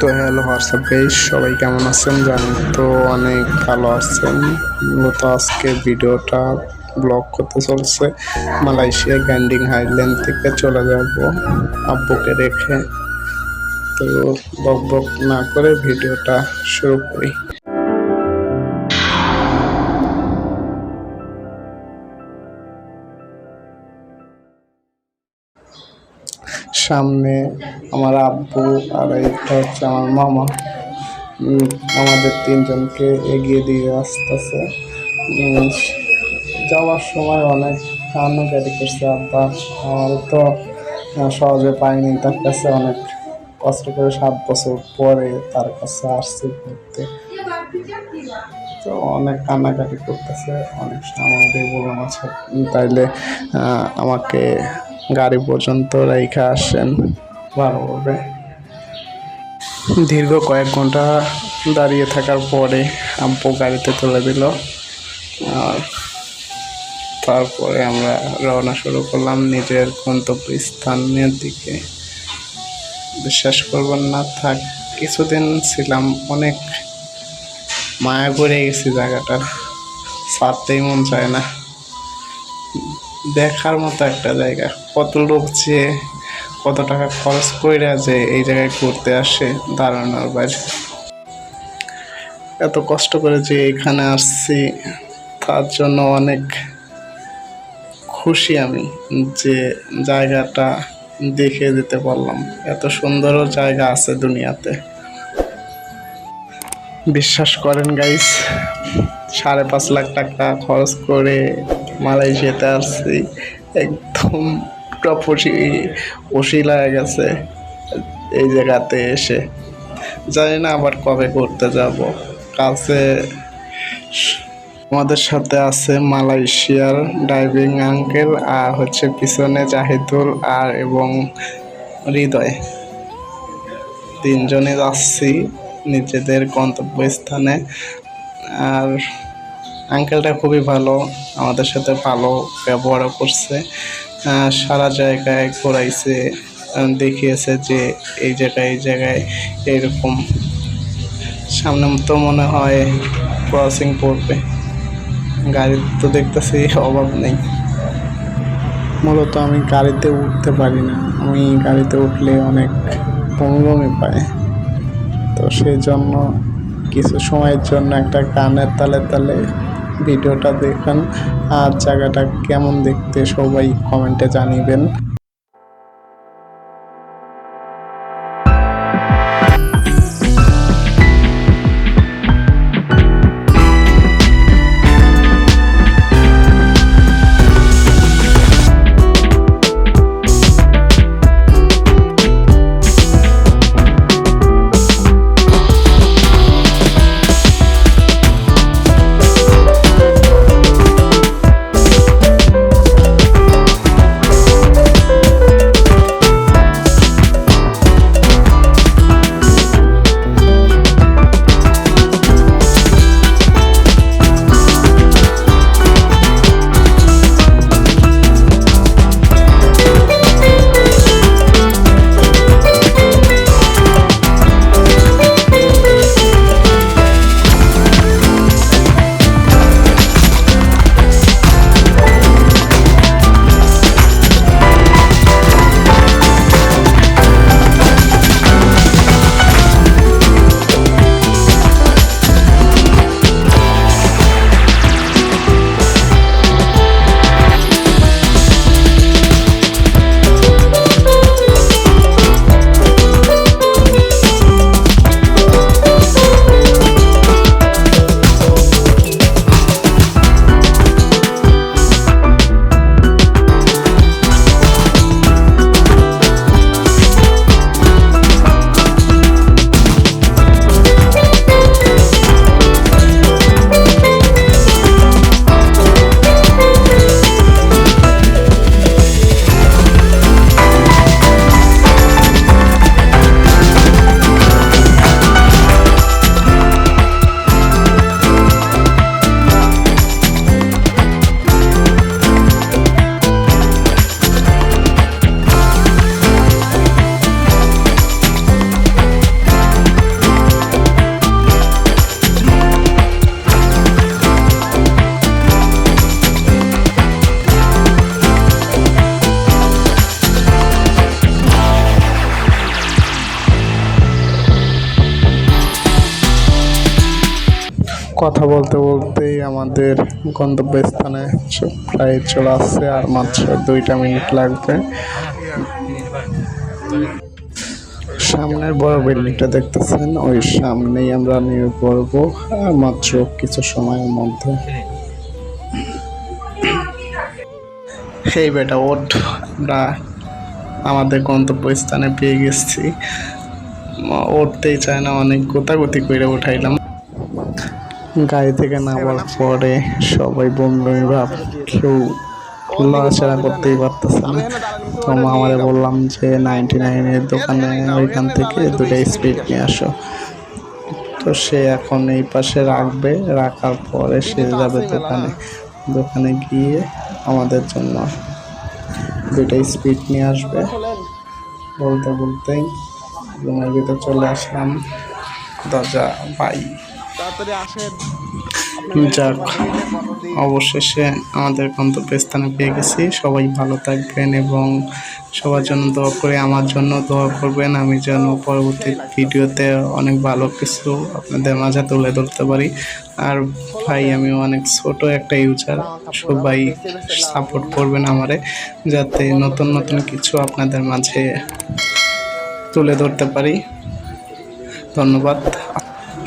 তো hello, WhatsApp guys সবাই কেমন আছেন? জানেন তো অনেক ভালো আছেন। মূলত আজকে ভিডিওটা ব্লগ করতে চলছে। মালয়েশিয়া গ্যান্ডিং হাইল্যান্ড থেকে চলে যাব আব্বুকে রেখে। তো বক বক না করে ভিডিওটা শুরু করি। সামনে আমার আব্বু আর এইটা হচ্ছে আমার মামা। আমাদের তিনজনকে এগিয়ে দিয়ে আসতেছে। যাওয়ার সময় অনেক কান্নাকাটি করছে আব্বা। আমার তো সহজে পাইনি, তার কাছে অনেক কষ্ট করে সাত বছর পরে তার কাছে আসছে ঘুরতে। তো অনেক কান্নাকাটি করতেছে, অনেক আমাদের বললাম আচ্ছা তাইলে আমাকে গাড়ি পর্যন্ত রেখে আসেন। ভালোভাবে দীর্ঘ কয়েক ঘণ্টা দাঁড়িয়ে থাকার পরে আব্বু গাড়িতে তুলে দিল। আর তারপরে আমরা রওনা শুরু করলাম নিজের গন্তব্যস্থানের দিকে। বিশ্বাস করবেন না, থাক, কিছুদিন ছিলাম অনেক মায়া করে গেছি জায়গাটার। ছাড়তেই মন চায় না। দেখার মতো একটা জায়গা। কত লোক যে কত টাকা খরচ কইরা যে এই জায়গায় ঘুরতে আসে, দাঁড়ানোর বাইরে। এত কষ্ট করে যে এখানে আসছি, তার জন্য অনেক খুশি আমি যে জায়গাটা দেখে যেতে পারলাম। এত সুন্দরও জায়গা আছে দুনিয়াতে। বিশ্বাস করেন গাইস সাড়ে পাঁচ লাখ টাকা খরচ করে মালয়েশিয়াতে আসছি। একদম টপসি পশি লাগে গেছে এই জায়গাতে এসে। জানি না আবার কবে করতে যাব। কাছে আমাদের সাথে আছে মালয়েশিয়ার ড্রাইভিং আঙ্কেল আর হচ্ছে পিছনে জাহিদুল আর এবং হৃদয়। তিনজনে যাচ্ছি নিজেদের গন্তব্যস্থানে। আর আঙ্কেলটা খুবই ভালো, আমাদের সাথে ভালো ব্যবহারও করছে। সারা জায়গায় ঘোরাইছে দেখিয়েছে যে এই জায়গায় এই জায়গায় এরকম। সামনে তো মনে হয় ক্রসিং পড়বে গাড়ির তো দেখতেছি অভাব নেই। মূলত আমি গাড়িতে উঠতে পারি না। আমি গাড়িতে উঠলে অনেক বমি বমি পায়। তো সেই জন্য কিছু সময়ের জন্য একটা গানের তালে তালে ভিডিওটা দেখেন। আর জায়গাটা কেমন দেখতে সবাই কমেন্টে জানিবেন। কথা বলতে বলতেই আমাদের গন্তব্যস্থানে প্রায় চলে আসছে আর মাত্র দুইটা মিনিট লাগবে। সামনের বড় বিল্ডিংটা দেখতেছেন, ওই সামনেই আমরা নিয়ে পড়ব মাত্র কিছু সময়ের মধ্যে। হেই বেটা ওঠ, আমরা আমাদের গন্তব্যস্থানে পেয়ে গেছি। উঠতেই চায় না, অনেক গোতাগুতি করে উঠাইলাম। গাড়ি থেকে নামার পরে সবাই বন্ধু ভাব কেউ নড়াচড়া করতেই পারতেছে না। তো আমারে বললাম যে, নাইনটি নাইনের দোকানে ওইখান থেকে দুটো স্পিড নিয়ে আসো। তো সে এখন এই পাশে রাখবে, রাখার পরে সে যাবে দোকানে। দোকানে গিয়ে আমাদের জন্য দুইটা স্পিড নিয়ে আসবে। বলতে বলতেই রুমের ভিতর চলে আসলাম। দরজা পাই তাড়াতাড়ি আসেন। যাক অবশেষে আমাদের গন্তব্যস্থানে পেয়ে গেছি। সবাই ভালো থাকবেন এবং সবার জন্য দোয়া করে আমার জন্য দোয়া করবেন। আমি যেন পরবর্তী ভিডিওতে অনেক ভালো কিছু আপনাদের মাঝে তুলে ধরতে পারি। আর ভাই আমি অনেক ছোট একটা ইউজার সবাই সাপোর্ট করবেন আমারে যাতে নতুন নতুন কিছু আপনাদের মাঝে তুলে ধরতে পারি। ধন্যবাদ।